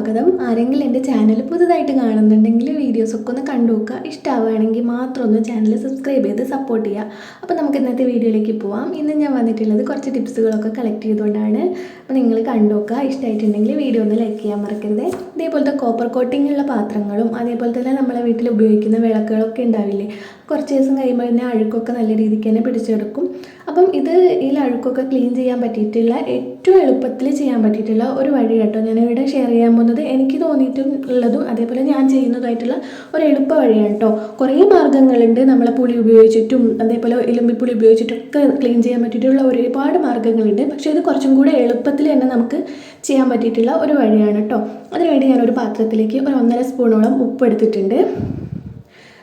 സ്വാഗതം. ആരെങ്കിലും എന്റെ ചാനൽ പുതുതായിട്ട് കാണുന്നുണ്ടെങ്കിൽ വീഡിയോസൊക്കെ ഒന്ന് കണ്ടു നോക്കുക. ഇഷ്ടമാവുകയാണെങ്കിൽ മാത്രം ഒന്ന് ചാനൽ സബ്സ്ക്രൈബ് ചെയ്ത് സപ്പോർട്ട് ചെയ്യുക. അപ്പോൾ നമുക്ക് ഇന്നത്തെ വീഡിയോയിലേക്ക് പോവാം. ഇന്ന് ഞാൻ വന്നിട്ടുള്ളത് കുറച്ച് ടിപ്സുകളൊക്കെ കളക്ട് ചെയ്തുകൊണ്ടാണ്. അപ്പോൾ നിങ്ങൾ കണ്ടു നോക്കുക. ഇഷ്ടമായിട്ടുണ്ടെങ്കിൽ വീഡിയോ ഒന്ന് ലൈക്ക് ചെയ്യാൻ മറക്കരുത്. ഇതേപോലത്തെ കോപ്പർ കോട്ടിംഗ് ഉള്ള പാത്രങ്ങളും അതേപോലെ തന്നെ നമ്മളെ വീട്ടിൽ ഉപയോഗിക്കുന്ന വിളക്കുകളൊക്കെ ഉണ്ടാവില്ലേ? കുറച്ച് ദിവസം കഴിയുമ്പോൾ തന്നെ അഴുക്കൊക്കെ നല്ല രീതിക്ക് തന്നെ പിടിച്ചെടുക്കും. അപ്പം ഇത് ഈ അഴുക്കൊക്കെ ക്ലീൻ ചെയ്യാൻ പറ്റിയിട്ടുള്ള ഏറ്റവും എളുപ്പത്തിൽ ചെയ്യാൻ പറ്റിയിട്ടുള്ള ഒരു വഴി കേട്ടോ ഞാനിവിടെ ഷെയർ ചെയ്യാൻ പോകുന്നത്. എനിക്ക് തോന്നിയിട്ടുള്ളതും അതേപോലെ ഞാൻ ചെയ്യുന്നതായിട്ടുള്ള ഒരു എളുപ്പ വഴിയാണ് കേട്ടോ. കുറേ മാർഗങ്ങളുണ്ട് നമ്മളെ പുളി ഉപയോഗിച്ചിട്ടും അതേപോലെ ഇലുമ്പിപ്പുളി ഉപയോഗിച്ചിട്ടൊക്കെ ക്ലീൻ ചെയ്യാൻ പറ്റിയിട്ടുള്ള ഒരുപാട് മാർഗങ്ങളുണ്ട്. പക്ഷേ ഇത് കുറച്ചും കൂടെ എളുപ്പത്തിൽ തന്നെ നമുക്ക് ചെയ്യാൻ പറ്റിയിട്ടുള്ള ഒരു വഴിയാണ് കേട്ടോ അതിനുവേണ്ടി ഒരു പാത്രത്തിലേക്ക് ഒരു ഒന്നര സ്പൂണോളം ഉപ്പ് എടുത്തിട്ടുണ്ട്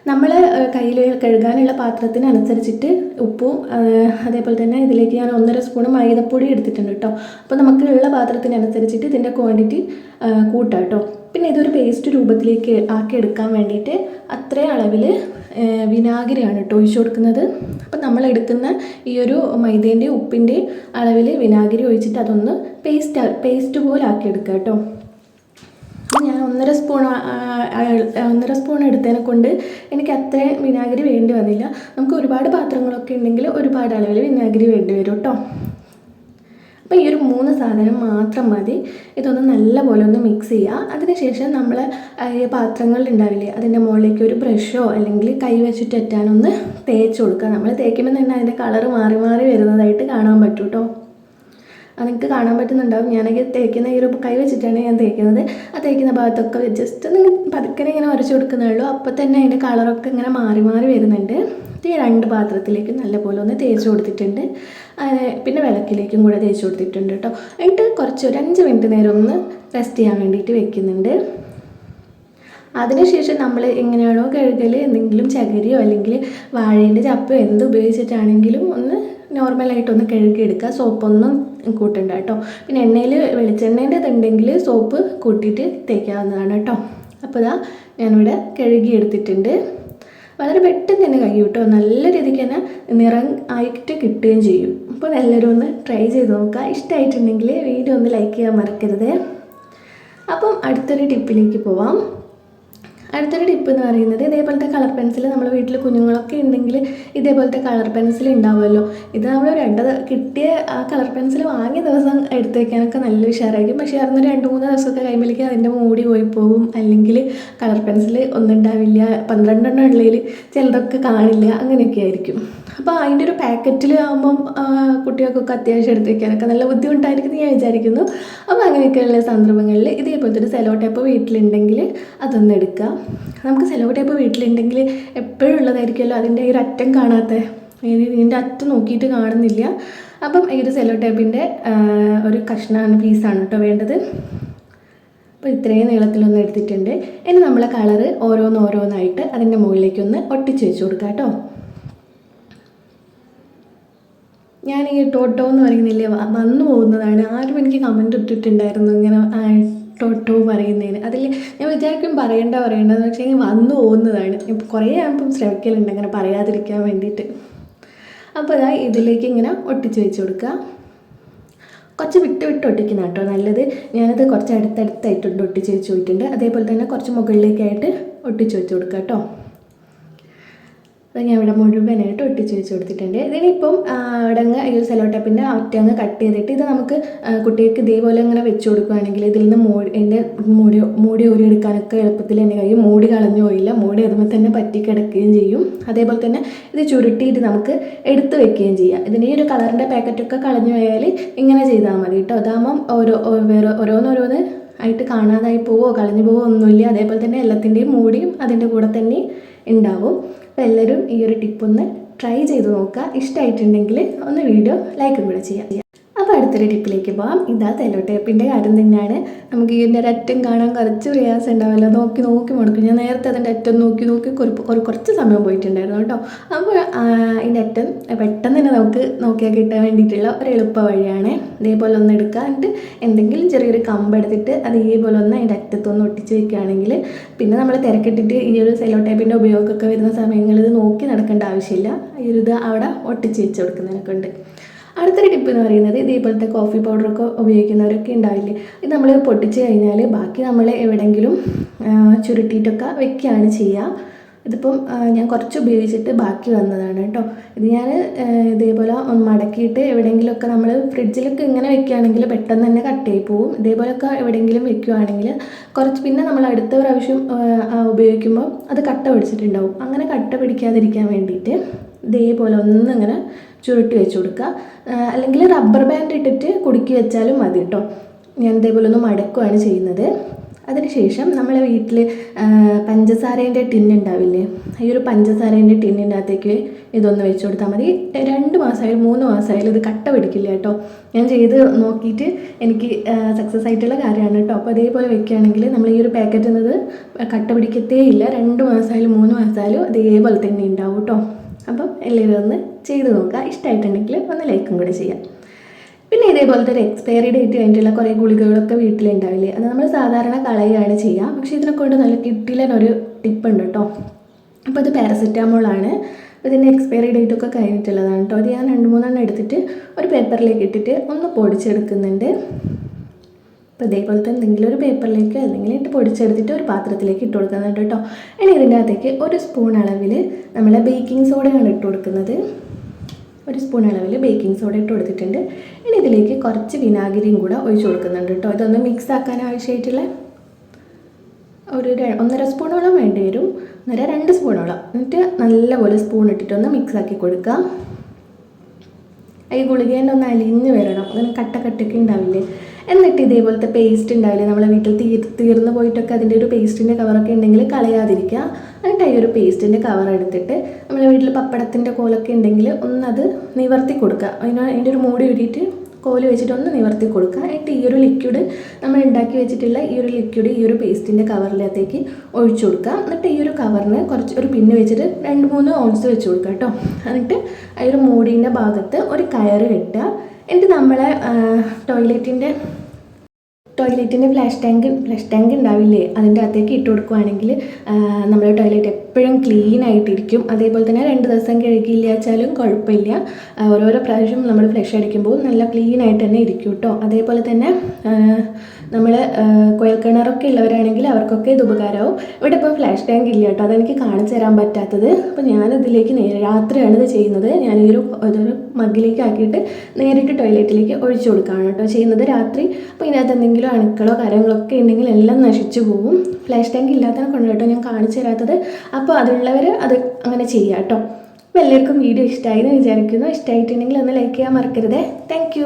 നമ്മൾ കയ്യിൽ കഴുകാനുള്ള പാത്രത്തിനനുസരിച്ചിട്ട് ഉപ്പും അതേപോലെ തന്നെ ഇതിലേക്ക് ഞാൻ ഒന്നര സ്പൂൺ മൈദപ്പൊടി എടുത്തിട്ടുണ്ട് കേട്ടോ അപ്പോൾ നമുക്ക് ഉള്ള പാത്രത്തിനനുസരിച്ചിട്ട് ഇതിന്റെ ക്വാണ്ടിറ്റി കൂട്ടാം കേട്ടോ പിന്നെ ഇതൊരു പേസ്റ്റ് രൂപത്തിലേക്ക് ആക്കി എടുക്കാൻ വേണ്ടിയിട്ട് അത്രയും അളവിൽ വിനാഗിരിയാണ് കേട്ടോ ഒഴിച്ചു കൊടുക്കുന്നത്. അപ്പം നമ്മൾ എടുക്കുന്ന ഈ ഒരു മൈദേന്റെ ഉപ്പിന്റെ അളവിൽ വിനാഗിരി ഒഴിച്ചിട്ട് അതൊന്ന് പേസ്റ്റ് പേസ്റ്റ് പോലെ ആക്കി എടുക്കുക കേട്ടോ ഞാൻ ഒന്നര സ്പൂൺ ഒന്നര സ്പൂൺ എടുത്തതിനെ കൊണ്ട് എനിക്ക് അത്രയും വിനാഗിരി വേണ്ടി വന്നില്ല. നമുക്ക് ഒരുപാട് പാത്രങ്ങളൊക്കെ ഉണ്ടെങ്കിൽ ഒരുപാട് അളവിൽ വിനാഗിരി വേണ്ടി വരും കേട്ടോ അപ്പോൾ ഈ ഒരു മൂന്ന് സാധനം മാത്രം മതി. ഇതൊന്ന് നല്ലപോലെ ഒന്ന് മിക്സ് ചെയ്യുക അതിനുശേഷം നമ്മൾ ഈ പാത്രങ്ങൾ ഉണ്ടാവില്ലേ അതിന്റെ മുകളിലേക്ക് ഒരു ബ്രഷോ അല്ലെങ്കിൽ കൈ വെച്ചിട്ട് എറ്റാനൊന്ന് തേച്ച് കൊടുക്കുക. നമ്മൾ തേക്കുമ്പോൾ തന്നെ അതിന്റെ കളർ മാറി മാറി വരുന്നതായിട്ട് കാണാൻ പറ്റും കേട്ടോ നിങ്ങൾക്ക് കാണാൻ പറ്റുന്നുണ്ടാവും. ഞാനൊക്കെ തേക്കുന്ന ഈ ഒരു കൈ വെച്ചിട്ടാണ് ഞാൻ തേക്കുന്നത്. ആ തേക്കുന്ന ഭാഗത്തൊക്കെ ജസ്റ്റ് ഒന്ന് പതുക്കനെ ഇങ്ങനെ ഉരച്ചു കൊടുക്കുന്നേ ഉള്ളൂ. അപ്പോൾ തന്നെ അതിന്റെ കളറൊക്കെ ഇങ്ങനെ മാറി മാറി വരുന്നുണ്ട്. ഈ രണ്ട് പാത്രത്തിലേക്ക് നല്ലപോലെ ഒന്ന് തേച്ച് കൊടുത്തിട്ടുണ്ട്. പിന്നെ വിളക്കിലേക്കും കൂടെ തേച്ച് കൊടുത്തിട്ടുണ്ട് കേട്ടോ. എന്നിട്ട് കുറച്ച് ഒരു അഞ്ച് മിനിറ്റ് നേരം ഒന്ന് റെസ്റ്റ് ചെയ്യാൻ വേണ്ടിയിട്ട് വെക്കുന്നുണ്ട്. അതിനുശേഷം നമ്മൾ എങ്ങനെയാണോ കഴുകൽ എന്തെങ്കിലും ചകരിയോ അല്ലെങ്കിൽ വാഴേന്റെ ചപ്പോ എന്ത് ഉപയോഗിച്ചിട്ടാണെങ്കിലും ഒന്ന് നോർമലായിട്ടൊന്ന് കഴുകിയെടുക്കുക സോപ്പൊന്നും കൂട്ടണ്ട കേട്ടോ. പിന്നെ എണ്ണയിൽ വെളിച്ചെണ്ണേന്റെ ഇതുണ്ടെങ്കിൽ സോപ്പ് കൂട്ടിയിട്ട് തേക്കാവുന്നതാണ് കേട്ടോ. അപ്പോൾ ഇതാ ഞാനിവിടെ കഴുകിയെടുത്തിട്ടുണ്ട് വളരെ പെട്ടെന്ന് തന്നെ കഴിയും കേട്ടോ. നല്ല രീതിക്ക് തന്നെ നിറം ആയിട്ട് കിട്ടുകയും ചെയ്യും. അപ്പോൾ എല്ലാവരും ഒന്ന് ട്രൈ ചെയ്ത് നോക്കുക. ഇഷ്ടമായിട്ടുണ്ടെങ്കിൽ വീഡിയോ ഒന്ന് ലൈക്ക് ചെയ്യാൻ മറക്കരുത്. അപ്പം അടുത്തൊരു ടിപ്പിലേക്ക് പോവാം. അടുത്തൊരു ടിപ്പ് എന്ന് പറയുന്നത് ഇതേപോലത്തെ കളർ പെൻസിൽ നമ്മൾ വീട്ടിൽ കുഞ്ഞുങ്ങളൊക്കെ ഉണ്ടെങ്കിൽ ഇതേപോലത്തെ കളർ പെൻസിൽ ഉണ്ടാവുമല്ലോ. ഇത് നമ്മൾ രണ്ട് കിട്ടിയ ആ കളർ പെൻസിൽ വാങ്ങിയ ദിവസം എടുത്ത് വയ്ക്കാനൊക്കെ നല്ല ഉഷാറായിരിക്കും. പക്ഷേ അറിഞ്ഞ രണ്ട് മൂന്ന് ദിവസമൊക്കെ കഴിയുമ്പോഴേക്കും അതിന്റെ മൂടി പോയി പോകും. അല്ലെങ്കിൽ കളർ പെൻസിൽ ഒന്നും ഉണ്ടാവില്ല പന്ത്രണ്ടെണ്ണം ഉള്ളതിൽ ചിലതൊക്കെ കാണില്ല അങ്ങനെയൊക്കെ ആയിരിക്കും. അപ്പോൾ അതിന്റെ ഒരു പാക്കറ്റിൽ ആകുമ്പം കുട്ടികൾക്കൊക്കെ അത്യാവശ്യം എടുത്ത് വയ്ക്കാനൊക്കെ നല്ല ബുദ്ധിമുട്ടായിരിക്കും ഞാൻ വിചാരിക്കുന്നു. അപ്പോൾ അങ്ങനെയൊക്കെയുള്ള സന്ദർഭങ്ങളിൽ ഇതേപോലത്തെ ഒരു സെലോ ടേപ്പ് വീട്ടിലുണ്ടെങ്കിൽ അതൊന്ന് നമുക്ക് സെലോ ടേപ്പ് വീട്ടിലുണ്ടെങ്കിൽ എപ്പോഴും ഉള്ളതായിരിക്കുമല്ലോ അതിന്റെ ഒരു അറ്റം കാണാത്ത. ഇതിന്റെ അറ്റം നോക്കിയിട്ട് കാണുന്നില്ല. അപ്പം ഈ ഒരു സെലോ ടേപ്പിന്റെ ഒരു കഷ്ണമാണ് പീസാണ് കേട്ടോ വേണ്ടത്. അപ്പോൾ ഇത്രയും നീളത്തിലൊന്ന് എടുത്തിട്ടുണ്ട്. ഇനി നമ്മളെ കളറ് ഓരോന്നോരോന്നായിട്ട് അതിന്റെ മുകളിലേക്കൊന്ന് ഒട്ടിച്ച് വെച്ച് കൊടുക്കാം കേട്ടോ. ഞാൻ ഈ ടോട്ടോ എന്ന് പറയുന്നില്ലേ വന്നു പോകുന്നതാണ്. ആരും എനിക്ക് കമന്റ് ഇട്ടിട്ടുണ്ടായിരുന്നു ഇങ്ങനെ ആ, ടോട്ടോ പറയുന്നതിന്. അതിൽ ഞാൻ വിചാരിക്കും പറയേണ്ട പറയേണ്ടത് പക്ഷേ ഇനി വന്നു പോകുന്നതാണ്. ഇപ്പം കുറേ ഞാൻ ശ്രമിക്കലുണ്ട് അങ്ങനെ പറയാതിരിക്കാൻ വേണ്ടിയിട്ട്. അപ്പോൾ അതാ ഇതിലേക്ക് ഇങ്ങനെ ഒട്ടിച്ച് വെച്ച് കൊടുക്കുക. കുറച്ച് വിട്ട് വിട്ട് ഒട്ടിക്കുന്ന കേട്ടോ നല്ലത്. ഞാനത് കുറച്ച് അടുത്തടുത്തായിട്ടുണ്ട് ഒട്ടിച്ച് വെച്ച് പോയിട്ടുണ്ട്. അതേപോലെ തന്നെ കുറച്ച് മുകളിലേക്കായിട്ട് ഒട്ടിച്ച് വെച്ച് കൊടുക്കുക കേട്ടോ. അത് ഞാൻ ഇവിടെ മുഴുവനായിട്ട് ഒട്ടിച്ച് വെച്ച് കൊടുത്തിട്ടുണ്ട്. ഇതിനിപ്പം ഇടങ്ങ് ഈ ഒരു സെലോ ടേപ്പിന്റെ അങ്ങ് കട്ട് ചെയ്തിട്ട് ഇത് നമുക്ക് കുട്ടികൾക്ക് ഇതേപോലെ അങ്ങനെ വെച്ച് കൊടുക്കുകയാണെങ്കിൽ ഇതിൽ നിന്ന് മൂടി എന്റെ മൂടി മൂടി ഊരി എടുക്കാനൊക്കെ എളുപ്പത്തിൽ തന്നെ കഴിയും. മൂടി കളഞ്ഞു പോയില്ല. മൂടി അതുമ്പോൾ തന്നെ പറ്റി കിടക്കുകയും ചെയ്യും. അതേപോലെ തന്നെ ഇത് ചുരുട്ടിയിട്ട് നമുക്ക് എടുത്ത് വെക്കുകയും ചെയ്യാം. ഇതിന്റെ ഈ ഒരു കളറിന്റെ പാക്കറ്റൊക്കെ കളഞ്ഞു പോയാൽ ഇങ്ങനെ ചെയ്താൽ മതി കേട്ടോ. അതാകുമ്പം ഓരോ വേറെ ഓരോന്നോരോന്ന് ആയിട്ട് കാണാതായി പോവോ കളഞ്ഞു പോവോ ഒന്നുമില്ല. അതേപോലെ തന്നെ എല്ലാത്തിന്റെയും മൂടിയും അതിന്റെ കൂടെ തന്നെ ഉണ്ടാവും. അപ്പോൾ എല്ലാവരും ഈ ഒരു ടിപ്പൊന്ന് ട്രൈ ചെയ്ത് നോക്കുക. ഇഷ്ടമായിട്ടുണ്ടെങ്കിൽ ഒന്ന് വീഡിയോ ലൈക്കും കൂടെ ചെയ്യാം അടുത്തൊരു ടിപ്പിലേക്ക് പോകാം. ഇതാ തെല്ലോ ടേപ്പിന്റെ കാര്യം തന്നെയാണ്. നമുക്ക് ഇതിന്റെ അറ്റം കാണാൻ കുറച്ച് പ്രയാസം ഉണ്ടാവില്ല. നോക്കി നോക്കി മുടക്കും. ഞാൻ നേരത്തെ അതിന്റെ അറ്റം നോക്കി നോക്കി ഒരു കുറച്ച് സമയം പോയിട്ടുണ്ടായിരുന്നു കേട്ടോ. അപ്പോൾ അതിന്റെ അറ്റം പെട്ടെന്ന് തന്നെ നമുക്ക് നോക്കിയാൽ കിട്ടാൻ വേണ്ടിയിട്ടുള്ള ഒരു എളുപ്പ വഴിയാണ്. ഇതേപോലെ ഒന്ന് എടുക്കുക എന്നിട്ട് എന്തെങ്കിലും ചെറിയൊരു കമ്പ് എടുത്തിട്ട് അത് ഇതേപോലെ ഒന്ന് അതിന്റെ അറ്റത്തൊന്ന് ഒട്ടിച്ച് വെക്കുകയാണെങ്കിൽ പിന്നെ നമ്മൾ തിരക്കിട്ടിട്ട് ഈ ഒരു സെലോ ടേപ്പിന്റെ ഉപയോഗമൊക്കെ വരുന്ന സമയങ്ങളിൽ നോക്കി നടക്കേണ്ട ആവശ്യമില്ല. ഈ ഒരു ഇത് അവിടെ ഒട്ടിച്ച് വെച്ച് കൊടുക്കുന്നതിനൊക്കെ ഉണ്ട്. അടുത്തൊരു ടിപ്പ് എന്ന് പറയുന്നത് ഇതേപോലത്തെ കോഫി പൗഡറൊക്കെ ഉപയോഗിക്കുന്നവരൊക്കെ ഉണ്ടാവില്ലേ? ഇത് നമ്മൾ പൊട്ടിച്ച് കഴിഞ്ഞാൽ ബാക്കി നമ്മൾ എവിടെയെങ്കിലും ചുരുട്ടിയിട്ടൊക്കെ വെക്കുകയാണ് ചെയ്യുക. ഇതിപ്പം ഞാൻ കുറച്ച് ഉപയോഗിച്ചിട്ട് ബാക്കി വന്നതാണ് കേട്ടോ. ഇത് ഞാൻ ഇതേപോലെ ഒന്ന് മടക്കിയിട്ട് എവിടെയെങ്കിലുമൊക്കെ നമ്മൾ ഫ്രിഡ്ജിലൊക്കെ ഇങ്ങനെ വെക്കുകയാണെങ്കിൽ പെട്ടെന്ന് തന്നെ കട്ടായി പോവും. ഇതേപോലെയൊക്കെ എവിടെയെങ്കിലും വെക്കുകയാണെങ്കിൽ കുറച്ച് പിന്നെ നമ്മൾ അടുത്ത പ്രാവശ്യം ഉപയോഗിക്കുമ്പോൾ അത് കട്ട പിടിച്ചിട്ടുണ്ടാവും. അങ്ങനെ കട്ട പിടിക്കാതിരിക്കാൻ വേണ്ടിയിട്ട് ഇതേപോലെ ഒന്നിങ്ങനെ ചുരുട്ടി വെച്ച് കൊടുക്കുക അല്ലെങ്കിൽ റബ്ബർ ബാൻഡ് ഇട്ടിട്ട് കുടുക്കി വെച്ചാലും മതി കേട്ടോ ഞാൻ ഇതേപോലെ ഒന്ന് മടക്കുകയാണ് ചെയ്യുന്നത്. അതിനുശേഷം നമ്മളെ വീട്ടിൽ പഞ്ചസാരേന്റെ ടിൻ ഉണ്ടാവില്ലേ? ഈ ഒരു പഞ്ചസാരേന്റെ ടിന്നിന്റെ അകത്തേക്ക് ഇതൊന്ന് വെച്ച് കൊടുത്താൽ മതി. രണ്ട് മാസമായാലും മൂന്ന് മാസമായാലും ഇത് കട്ട പിടിക്കില്ല കേട്ടോ ഞാൻ ചെയ്ത് നോക്കിയിട്ട് എനിക്ക് സക്സസ് ആയിട്ടുള്ള കാര്യമാണ് കേട്ടോ അപ്പോൾ അതേപോലെ വെക്കുകയാണെങ്കിൽ നമ്മൾ ഈ ഒരു പാക്കറ്റ് എന്നത് കട്ട പിടിക്കത്തേ ഇല്ല രണ്ട് മാസമായാലും മൂന്ന് മാസമായാലും അതേപോലെ തന്നെ ഉണ്ടാവും കേട്ടോ അപ്പം എല്ലാവരും ഒന്ന് ചെയ്ത് നോക്കുക. ഇഷ്ടമായിട്ടുണ്ടെങ്കിൽ ഒന്ന് ലൈക്കും കൂടെ ചെയ്യാം പിന്നെ ഇതേപോലത്തെ ഒരു എക്സ്പയറി ഡേറ്റ് കഴിഞ്ഞിട്ടുള്ള കുറേ ഗുളികകളൊക്കെ വീട്ടിലുണ്ടാവില്ലേ? അത് നമ്മൾ സാധാരണ കളയുകയാണ് ചെയ്യുക. പക്ഷേ ഇതിനെ കൊണ്ട് നല്ല ടിപ്പ് ഉണ്ട് കേട്ടോ. അപ്പോൾ ഇത് പാരസെറ്റാമോളാണ് ഇതിന്റെ എക്സ്പയറി ഡേറ്റ് ഒക്കെ കഴിഞ്ഞിട്ടുള്ളതാണ് കേട്ടോ. അത് ഞാൻ രണ്ട് മൂന്നെണ്ണം എടുത്തിട്ട് ഒരു പേപ്പറിലേക്ക് ഇട്ടിട്ട് ഒന്ന് പൊടിച്ചെടുക്കുന്നുണ്ട്. അപ്പോൾ ഇതേപോലത്തെ എന്തെങ്കിലും ഒരു പേപ്പറിലേക്ക് അല്ലെങ്കിൽ ഇട്ട് പൊടിച്ചെടുത്തിട്ട് ഒരു പാത്രത്തിലേക്ക് ഇട്ട് കൊടുക്കുന്നുണ്ട് കേട്ടോ. ഇനി ഇതിന്റെ അകത്തേക്ക് ഒരു സ്പൂൺ അളവിൽ നമ്മൾ ബേക്കിംഗ് സോഡയാണ് ഇട്ട് കൊടുക്കുന്നത്. ഒരു സ്പൂൺ അളവിൽ ബേക്കിംഗ് സോഡ ഇട്ട് കൊടുത്തിട്ടുണ്ട്. ഇനി ഇതിലേക്ക് കുറച്ച് വിനാഗിരിയും കൂടെ ഒഴിച്ച് കൊടുക്കുന്നുണ്ട് കേട്ടോ. ഇതൊന്ന് മിക്സ് ആക്കാൻ ആവശ്യമായിട്ടുള്ള ഒരു ഒന്നര സ്പൂണോളം വേണ്ടി വരും. ഒന്നര രണ്ട് സ്പൂണോളം എന്നിട്ട് നല്ലപോലെ സ്പൂൺ ഇട്ടിട്ടൊന്ന് മിക്സ് ആക്കി കൊടുക്കുക ഈ ഗുളികേന്റെ ഒന്ന് അലിഞ്ഞ് വരണം. അങ്ങനെ കട്ട കട്ടൊക്കെ ഉണ്ടാവില്ലേ? എന്നിട്ട് ഇതേപോലത്തെ പേസ്റ്റ് ഉണ്ടാവില്ലേ? നമ്മളെ വീട്ടിൽ തീർ തീർന്നു പോയിട്ടൊക്കെ അതിന്റെ ഒരു പേസ്റ്റിന്റെ കവറൊക്കെ ഉണ്ടെങ്കിൽ കളയാതിരിക്കുക. എന്നിട്ട് ഈ ഒരു പേസ്റ്റിന്റെ കവർ എടുത്തിട്ട് നമ്മളെ വീട്ടിൽ പപ്പടത്തിന്റെ കോലൊക്കെ ഉണ്ടെങ്കിൽ ഒന്നത് നിവർത്തി കൊടുക്കുക. അതിന് അതിന്റെ ഒരു മൂടി ഊരിയിട്ട് കോൽ വെച്ചിട്ട് ഒന്ന് നിവർത്തി കൊടുക്കുക. എന്നിട്ട് ഈ ഒരു ലിക്വിഡ് നമ്മൾ ഉണ്ടാക്കി വെച്ചിട്ടുള്ള ഈ ഒരു ലിക്വിഡ് ഈ ഒരു പേസ്റ്റിന്റെ കവറിനകത്തേക്ക് ഒഴിച്ചു കൊടുക്കുക. എന്നിട്ട് ഈ ഒരു കവറിന് കുറച്ച് ഒരു പിന്ന് വെച്ചിട്ട് രണ്ട് മൂന്ന് ഓൺസ് വെച്ച് കൊടുക്കുക കേട്ടോ. എന്നിട്ട് ഈ ഒരു മൂടീന്റെ ഭാഗത്ത് ഒരു കയറ് കെട്ടുക. എന്നിട്ട് നമ്മളെ ടോയ്ലറ്റിന്റെ ടോയ്ലറ്റിന്റെ ഫ്ലാഷ് ടാങ്ക് ഫ്ലാഷ് ടാങ്ക് ഉണ്ടാവില്ലേ? അതിന്റെ അകത്തേക്ക് ഇട്ട് കൊടുക്കുവാണെങ്കിൽ നമ്മുടെ ടോയ്ലറ്റ് എപ്പോഴും ക്ലീൻ ആയിട്ടിരിക്കും. അതേപോലെ തന്നെ രണ്ട് ദിവസം കഴുകിയില്ല വെച്ചാലും കുഴപ്പമില്ല ഓരോരോ പ്രാവശ്യം നമ്മൾ ഫ്ലഷ് അടിക്കുമ്പോൾ നല്ല ക്ലീൻ ആയിട്ട് തന്നെ ഇരിക്കും കേട്ടോ. അതേപോലെ തന്നെ നമ്മൾ കുഴൽക്കിണറൊക്കെ ഉള്ളവരാണെങ്കിൽ അവർക്കൊക്കെ ഇത് ഉപകാരമാവും. ഇവിടെ ഇപ്പോൾ ഫ്ലാഷ് ടാങ്ക് ഇല്ല കേട്ടോ. അതെനിക്ക് കാണിച്ചു തരാൻ പറ്റാത്തത്. അപ്പോൾ ഞാനിതിലേക്ക് നേരെ രാത്രിയാണ് ഇത് ചെയ്യുന്നത്. ഒരു ഇതൊരു മഗ്ഗിലേക്ക് ആക്കിയിട്ട് നേരിട്ട് ടോയ്ലറ്റിലേക്ക് ഒഴിച്ചു കൊടുക്കുകയാണ് കേട്ടോ ചെയ്യുന്നത് രാത്രി. അപ്പോൾ ഇതിനകത്ത് എന്തെങ്കിലും അണുക്കളോ കാര്യങ്ങളോ ഒക്കെ ഉണ്ടെങ്കിൽ എല്ലാം നശിച്ചു പോകും ഫ്ലാഷ് ടാങ്ക് ഇല്ലാത്തതിനെ കൊണ്ട് കേട്ടോ ഞാൻ കാണിച്ചു തരാത്തത്. അപ്പോൾ അതുള്ളവർ അത് അങ്ങനെ ചെയ്യാം കേട്ടോ. അപ്പോൾ എല്ലാവർക്കും വീഡിയോ ഇഷ്ടമായി എന്ന് വിചാരിക്കുന്നു. ഇഷ്ടമായിട്ടുണ്ടെങ്കിൽ ഒന്ന് ലൈക്ക് ചെയ്യാൻ മറക്കരുതേ. താങ്ക്